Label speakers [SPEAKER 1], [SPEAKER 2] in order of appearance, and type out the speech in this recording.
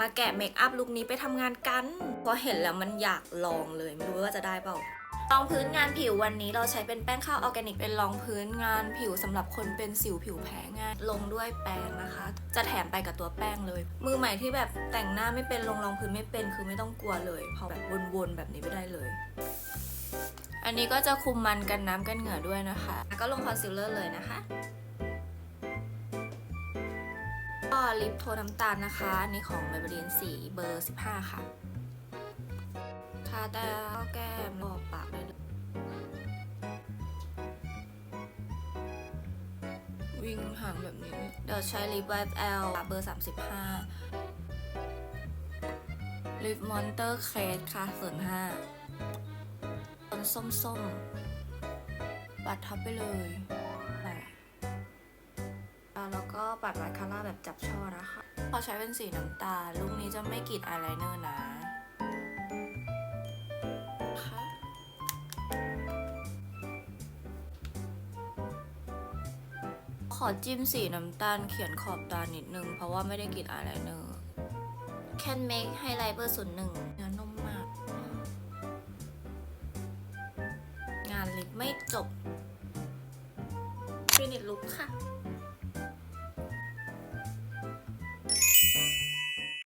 [SPEAKER 1] มาแกะเมคอัพลุคนี้ไปทำงานกันพอเห็นแล้วมันอยากลองเลย ไม่รู้ว่าจะได้เปล่ารองพื้นงานผิววันนี้เราใช้เป็นแป้งข้าวออร์แกนิกเป็นรองพื้นงานผิวสำหรับคนเป็นสิวผิวแพ้ง่ายลงด้วยแป้งนะคะ จะแถมไปกับตัวแป้งเลย มือใหม่ที่แบบแต่งหน้าไม่เป็นลงรองพื้นไม่เป็นคือไม่ต้องกลัวเลยพอแบบวนๆแบบนี้ไม่ได้เลย อันนี้ก็จะคุมมันกันน้ำกันเหงื่อด้วยนะคะแล้วก็ลงคอนซีลเลอร์เลยนะคะ ก็ลิปโทนน้ำตาลนะคะอันนี่ของ Maybelline สีเบอร์ 15 ค่ะทาแต่แก้มรอบปากเลยวิ่งห่างแบบนี้ เดี๋ยวใช้ลิป Vibe L เบอร์ 35 ลิป Monster Crest ค่ะส่วน5ต้นส้มๆ ปัดทับไปเลย แล้วก็ปัดมาคาร่าแบบจับช่อนะคะพอใช้เป็นสีน้ำตาลลุคนี้จะไม่กรีดอายไลเนอร์นะขอจิ้มสีน้ำตาลเขียนขอบตานิดนึง เพราะว่าไม่ได้กรีดอายไลเนอร์ Can make highlight เบอร์ศูนย์หนึ่งเนื้อนุ่มมาก งานลิปไม่จบฟินิชลุคค่ะ